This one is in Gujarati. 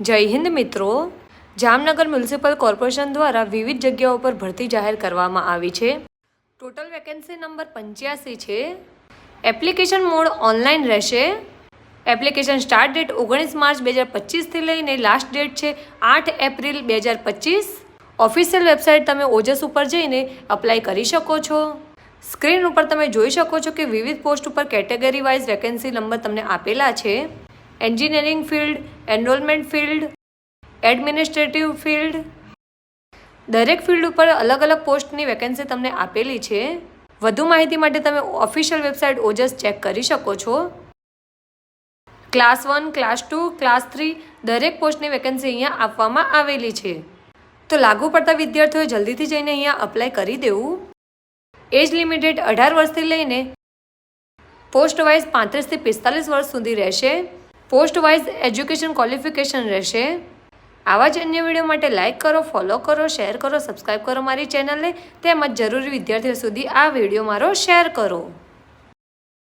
જય હિન્દ મિત્રો. જામનગર મ્યુનિસિપલ કોર્પોરેશન દ્વારા વિવિધ જગ્યાઓ પર ભરતી જાહેર કરવામાં આવી છે. ટોટલ વેકેન્સી નંબર પંચ્યાસી છે. એપ્લિકેશન મોડ ઓનલાઈન રહેશે. એપ્લિકેશન સ્ટાર્ટ ડેટ ઓગણીસ માર્ચ બે હજાર પચીસથી લઈને લાસ્ટ ડેટ છે આઠ એપ્રિલ બે હજાર પચીસ. ઓફિશિયલ વેબસાઇટ તમે ઓજસ ઉપર જઈને અપ્લાય કરી શકો છો. સ્ક્રીન ઉપર તમે જોઈ શકો છો કે વિવિધ પોસ્ટ ઉપર કેટેગરી વાઇઝ વેકેન્સી નંબર તમને આપેલા છે. Engineering field, enrolment field, administrative field. દરેક ફિલ્ડ ઉપર અલગ અલગ પોસ્ટની વેકેન્સી તમને આપેલી છે. વધુ માહિતી માટે તમે ઓફિશિયલ વેબસાઇટ ઓજસ ચેક કરી શકો છો. Class one, class two, class three દરેક પોસ્ટની વેકેન્સી અહીંયા આપવામાં આવેલી છે. તો લાગુ પડતા વિદ્યાર્થીઓએ જલ્દીથી જઈને અહીંયા અપ્લાય કરી દેવું. એજ લિમિટેડ અઢાર વર્ષથી લઈને પોસ્ટ વાઇઝ પાંત્રીસથી પિસ્તાલીસ વર્ષ સુધી રહેશે. પોસ્ટ વાઇઝ એજ્યુકેશન ક્વોલિફિકેશન રહેશે. આવા જ અન્ય વીડિયો માટે લાઇક કરો, ફોલો કરો, શેર કરો સબસ્ક્રાઈબ કરો મારી ચેનલને. તેમજ જરૂરી વિદ્યાર્થીઓ સુધી આ વીડિયો મારો શેર કરો.